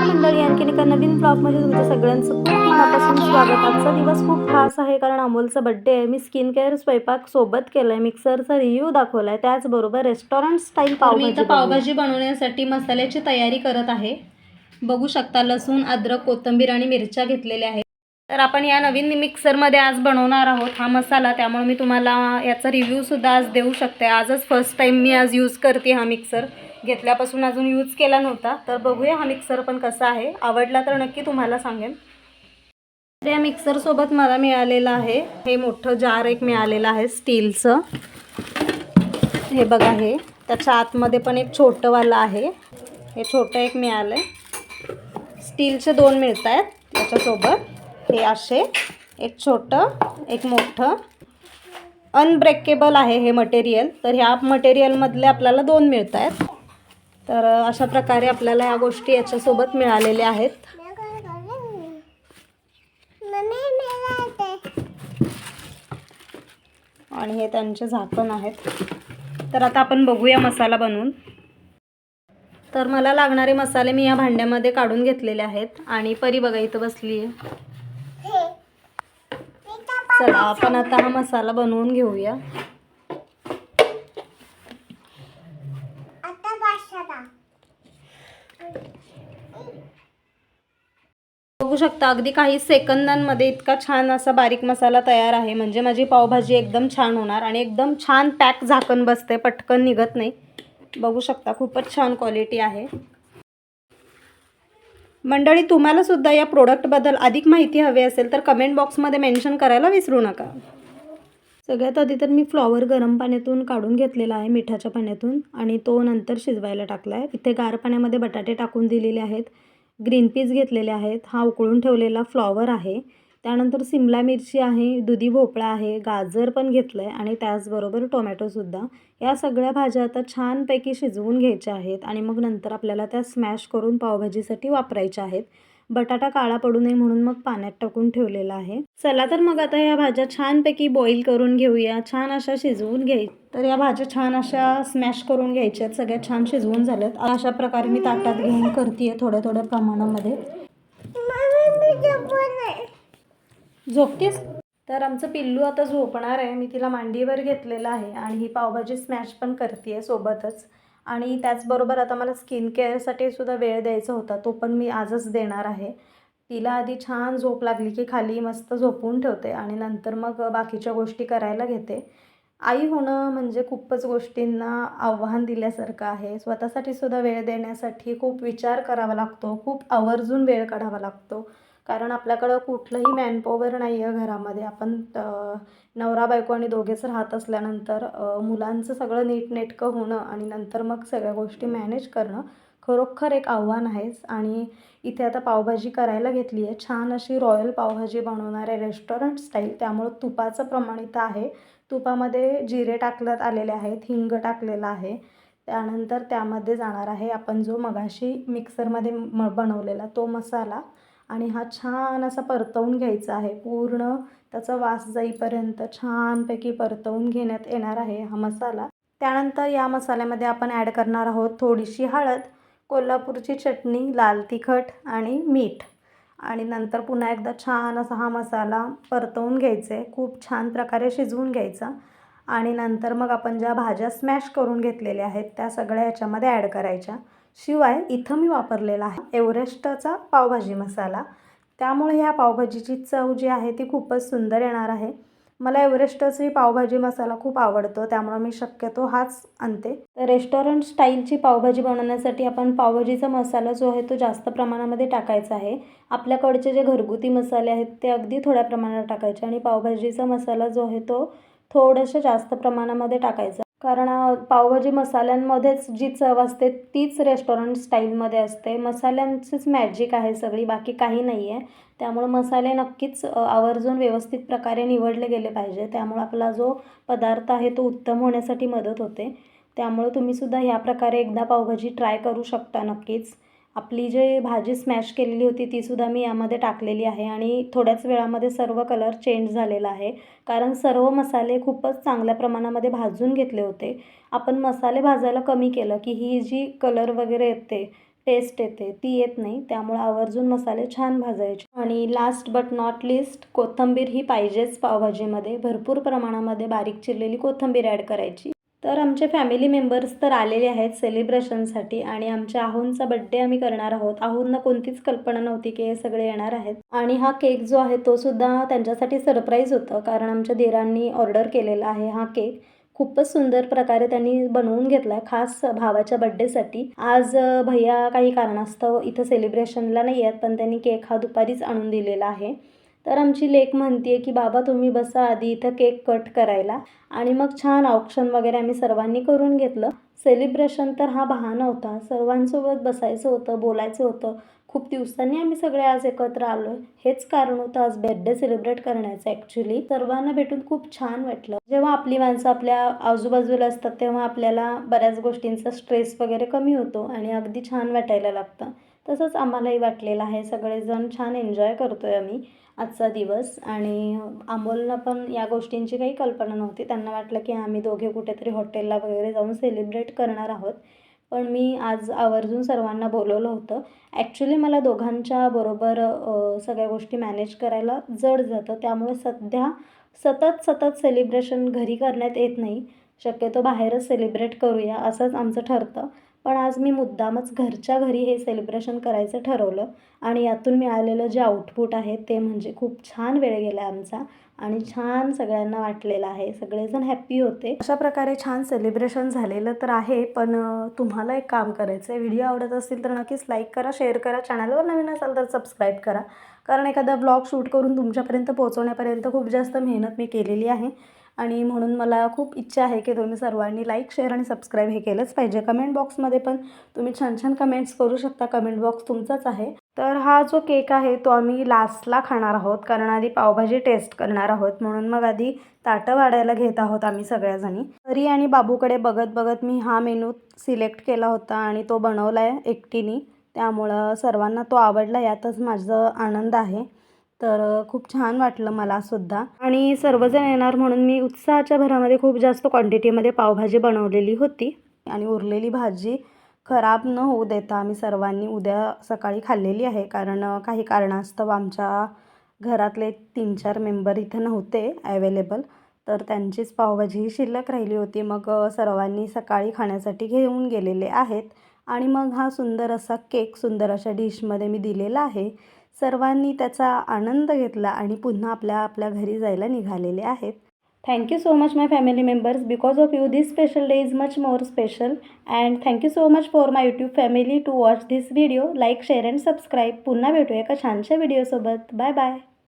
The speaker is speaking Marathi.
नमस्कार मंडळी आणखीन एका नवीन ब्लॉगमध्ये तुमच्या सगळ्यांचं खूप मनापासून स्वागत. आजचा दिवस खूप खास आहे कारण अमोलचा बड्डे आहे. मी स्किन केअर स्वयंपाक सोबत केलाय मिक्सरचा रिव्ह्यू दाखवलाय. त्याचबरोबर रेस्टॉरंट स्टाईल पावभाजी इथं पावभाजी बनवण्यासाठी मसाल्याची तयारी करत आहे. बघू शकता लसूण अद्रक कोथिंबीर आणि मिरच्या घेतलेल्या आहेत. तर आपण या नवीन मिक्सरमध्ये आज बनवणार आहोत हा मसाला. त्यामुळे मी तुम्हाला याचा रिव्ह्यूसुद्धा आज देऊ शकते. आजच फर्स्ट टाईम मी आज यूज करते हा मिक्सर घेतल्यापासून अजून यूज केला नव्हता. तर बघूया हा मिक्सर पण कसा आहे. आवडला तर नक्की तुम्हाला सांगेन. तर या मिक्सरसोबत मला मिळालेलं आहे हे मोठं जार एक मिळालेलं आहे स्टीलचं हे बघा हे. त्याच्या आतमध्ये पण एक छोटंवालं आहे. हे छोटं एक मिळालं आहे स्टीलचे दोन मिळत आहेत त्याच्यासोबत. हे असे एक छोटं एक मोठं. अनब्रेकेबल आहे हे मटेरियल तर ह्या मटेरियलमधले आपल्याला दोन मिळत आहेत तर अशा प्रकारे आपल्याला ह्या गोष्टी याच्यासोबत मिळालेल्या आहेत. आणि हे त्यांचे झाकण आहेत. तर आता आपण बघूया मसाला बनवून. तर मला लागणारे मसाले मी या भांड्यामध्ये काढून घेतलेले आहेत. आणि परी बघा इथं बसली आहे चला आपण आता हा मसाला बनवून घेऊया. बघू शकता अगदी काही सेकंदांमध्ये इतका छान असा बारीक मसाला तयार आहे. म्हणजे माझी पावभाजी एकदम छान होणार आणि एकदम छान पॅक झाकण बसते पटकन निघत नाही. बघू शकता खूपच छान क्वालिटी आहे. मंडळी तुम्हाला सुद्धा या प्रोडक्टबद्दल अधिक माहिती हवी असेल तर कमेंट बॉक्समध्ये मेन्शन करायला विसरू नका. सगळ्यात आधी तर मी फ्लॉवर गरम पाण्यातून काढून घेतलेला आहे मिठाच्या पाण्यातून आणि तो नंतर शिजवायला टाकला आहे इथे गार पाण्यामध्ये बटाटे टाकून दिलेले आहेत. ग्रीन पीस घेतलेले आहेत. हा उकळून ठेवलेला फ्लॉवर आहे. त्यानंतर सिमला मिरची आहे दुधी भोपळा आहे गाजर पण घेतलं आहे आणि त्याचबरोबर टोमॅटोसुद्धा या सगळ्या भाज्या आता छानपैकी शिजवून घ्यायच्या आहेत आणि मग नंतर आपल्याला त्या स्मॅश करून पावभाजीसाठी वापरायच्या आहेत. बटाटा काळा पडू नये म्हणून मग पाण्यात टाकून ठेवलेला आहे. चला तर मग आता या भाज्या छानपैकी बॉईल करून घेऊया. छान अशा शिजवून घ्याय तर या भाज्या छान अशा स्मॅश करून घ्यायच्या आहेत. सगळ्या छान शिजवून झाल्यात. अशा प्रकारे मी ताटात घेऊन करते थोड्या थोड्या प्रमाणामध्ये झोपतीस? तर आमचं पिल्लू आता झोपणार आहे. मी तिला मांडीवर घेतलेलं आहे आणि ही पावभाजी स्मॅश पण करते आहे सोबतच. आणि त्याचबरोबर आता मला स्किन केअरसाठी सुद्धा वेळ द्यायचा होता. तो पण मी आजच देणार आहे. तिला आधी छान झोप लागली की खाली मस्त झोपून ठेवते आणि नंतर मग बाकीच्या गोष्टी करायला घेते. आई होणं म्हणजे खूपच गोष्टींना आव्हान दिल्यासारखं आहे. स्वतःसाठी सुद्धा वेळ देण्यासाठी खूप विचार करावा लागतो. खूप आवर्जून वेळ काढावा लागतो. कारण आपल्याकडं कुठलंही मॅनपॉवर नाही आहे घरामध्ये. आपण नवरा बायको आणि दोघेच राहत असल्यानंतर मुलांचं सगळं नीटनेटकं होणं आणि नंतर मग सगळ्या गोष्टी मॅनेज करणं खरोखर एक आव्हान आहेच. आणि इथे आता पावभाजी करायला घेतली आहे. छान अशी रॉयल पावभाजी बनवणारे रेस्टॉरंट स्टाईल त्यामुळं तुपाचं प्रमाण इथं आहे. तुपामध्ये जिरे टाकण्यात आलेले आहेत हिंग टाकलेलं आहे. त्यानंतर त्यामध्ये जाणार आहे आपण जो मगाशी मिक्सरमध्ये म बनवलेला तो मसाला. आणि हा छान असा परतवून घ्यायचा आहे. पूर्ण त्याचा वास जाईपर्यंत छानपैकी परतवून घेण्यात येणार आहे हा मसाला. त्यानंतर या मसाल्यामध्ये आपण ॲड करणार आहोत थोडीशी हळद कोल्हापूरची चटणी लाल तिखट आणि मीठ. आणि नंतर पुन्हा एकदा छान असा हा मसाला परतवून घ्यायचा आहे. खूप छान प्रकारे शिजवून घ्यायचा. आणि नंतर मग आपण ज्या भाज्या स्मॅश करून घेतलेल्या आहेत त्या सगळ्या ह्याच्यामध्ये ॲड करायच्या. शिवाय इथं मी वापरलेला आहे एव्हरेस्टचा पावभाजी मसाला. त्यामुळे ह्या पावभाजीची चव जी आहे ती खूपच सुंदर येणार आहे. मला एव्हरेस्टची पावभाजी मसाला खूप आवडतो त्यामुळे मी शक्यतो हाच आणते. तर रेस्टॉरंट स्टाईलची पावभाजी बनवण्यासाठी आपण पावभाजीचा मसाला जो आहे तो जास्त प्रमाणामध्ये टाकायचा आहे. आपल्याकडचे जे घरगुती मसाले आहेत ते अगदी थोड्या प्रमाणात टाकायचे आणि पावभाजीचा मसाला जो आहे तो थोडंसं जास्त प्रमाणामध्ये टाकायचा. कारण पावभाजी मसाल्यांमध्येच जी चव असते तीच रेस्टॉरंट स्टाईलमध्ये असते. मसाल्यांचीच मॅजिक आहे सगळी बाकी काही नाही आहे त्यामुळं मसाले नक्कीच आवर्जून व्यवस्थित प्रकारे निवडले गेले पाहिजे. त्यामुळं आपला जो पदार्थ आहे तो उत्तम होण्यासाठी मदत होते. त्यामुळं तुम्हीसुद्धा ह्या प्रकारे एकदा पावभाजी ट्राय करू शकता नक्कीच. आपली जे भाजी स्मॅश केलेली होती तीसुद्धा मी यामध्ये टाकलेली आहे आणि थोड्याच वेळामध्ये सर्व कलर चेंज झालेला आहे. कारण सर्व मसाले खूपच चांगल्या प्रमाणामध्ये भाजून घेतले होते. आपण मसाले भाजायला कमी केलं की ही जी कलर वगैरे येते टेस्ट येते ती येत नाही. त्यामुळे आवर्जून मसाले छान भाजायचे. आणि लास्ट बट नॉट लिस्ट कोथिंबीर ही पाहिजेच पावभाजीमध्ये. भरपूर प्रमाणामध्ये बारीक चिरलेली कोथिंबीर ॲड करायची. तर आमचे फॅमिली मेंबर्स तर आलेले आहेत सेलिब्रेशनसाठी आणि आमच्या आहूंचा बड्डे आम्ही करणार आहोत. आहूंना कोणतीच कल्पना नव्हती की हे सगळे येणार आहेत. आणि हा केक जो आहे तो सुद्धा त्यांच्यासाठी सरप्राईज होतं कारण आमच्या देरांनी ऑर्डर केलेला आहे हा केक खूपच सुंदर प्रकारे त्यांनी बनवून घेतला आहे खास भावाच्या बड्डेसाठी आज भैया काही कारणास्तव इथं सेलिब्रेशनला नाही आहेत पण त्यांनी केक हा दुपारीच आणून दिलेला आहे. तर आमची लेक म्हणते की बाबा तुम्ही बसा आधी इथं केक कट करायला. आणि मग छान औक्षण वगैरे आम्ही सर्वांनी करून घेतलं. सेलिब्रेशन तर हा बहाणा होता. सर्वांसोबत बसायचं होतं बोलायचं होतं. खूप दिवसांनी आम्ही सगळे आज एकत्र आलो हेच कारण होतं आज बर्थडे सेलिब्रेट करण्याचं ॲक्च्युली सर्वांना भेटून खूप छान वाटलं. जेव्हा आपली माणसं आपल्या आजूबाजूला असतात तेव्हा आपल्याला बऱ्याच गोष्टींचा स्ट्रेस वगैरे कमी होतो आणि अगदी छान वाटायला लागतं. तसंच आम्हालाही वाटलेलं आहे. सगळेजण छान एन्जॉय करतो आहे आम्ही आजचा दिवस. आणि आंबोलना पण या गोष्टींची काही कल्पना नव्हती. त्यांना वाटलं की आम्ही दोघे कुठेतरी हॉटेलला वगैरे जाऊन सेलिब्रेट करणार आहोत. पण मी आज आवर्जून सर्वांना बोलवलं होतं. ॲक्च्युली मला दोघांच्या बरोबर सगळ्या गोष्टी मॅनेज करायला जड जातं. त्यामुळे सध्या सतत सतत सेलिब्रेशन घरी करण्यात येत नाही. शक्यतो बाहेरच सेलिब्रेट करूया असंच आमचं ठरतं. पण आज मी मुद्दामच घरच्या घरी हे सेलिब्रेशन करायचं ठरवलं आणि यातून मिळालेलं जे आउटपुट आहे ते म्हणजे खूप छान वेळ गेला आमचा आणि छान सगळ्यांना वाटलेलं आहे. सगळेजण हॅप्पी होते. अशा प्रकारे छान सेलिब्रेशन झालेलं तर आहे पण तुम्हाला एक काम करायचं आहे व्हिडिओ आवडत असतील तर नक्कीच लाईक करा शेअर करा. चॅनलवर नवीन असाल तर सबस्क्राईब करा. कारण एखादा ब्लॉग शूट करून तुमच्यापर्यंत पोहोचवण्यापर्यंत खूप जास्त मेहनत मी केलेली आहे. आणि म्हणून मला खूप इच्छा आहे की तुम्ही सर्वांनी लाईक शेअर आणि सबस्क्राईब हे केलंच पाहिजे. कमेंट बॉक्समध्ये पण तुम्ही छान छान कमेंट्स करू शकता. कमेंट बॉक्स तुमचाच आहे. तर हा जो केक आहे तो आम्ही लास्टला खाणार आहोत. कारण आधी पावभाजी टेस्ट करणार आहोत. म्हणून मग आधी ताटं वाढायला घेत आहोत आम्ही सगळ्याजणी. तरी आणि बाबूकडे बघत बघत मी हा मेनू सिलेक्ट केला होता आणि तो बनवला आहे एकटीने. त्यामुळं सर्वांना तो आवडला. यातच माझं आनंद आहे. तर खूप छान वाटलं मला सुद्धा. आणि सर्वजण येणार म्हणून मी उत्साहाच्या भरामध्ये खूप जास्त क्वांटिटीमध्ये पावभाजी बनवलेली होती. आणि उरलेली भाजी खराब न होऊ देता आम्ही सर्वांनी उद्या सकाळी खाल्लेली आहे. कारण काही कारणास्तव आमच्या घरातले तीन चार मेंबर इथं नव्हते ॲवेलेबल तर त्यांचीच पावभाजी ही शिल्लक राहिली होती. मग सर्वांनी सकाळी खाण्यासाठी घेऊन गेलेले आहेत. आणि मग हा सुंदर असा केक सुंदर अशा डिशमध्ये मी दिलेला आहे. सर्वांनी त्याचा आनंद घेतला आणि पुन्हा आपल्या आपल्या घरी जायला निघालेले आहेत. Thank you so much my family members because of you this special day is much more special and thank you so much for my YouTube family to watch this video like share and subscribe पुन्हा भेटूया एका छानशा व्हिडिओसोबत बाय बाय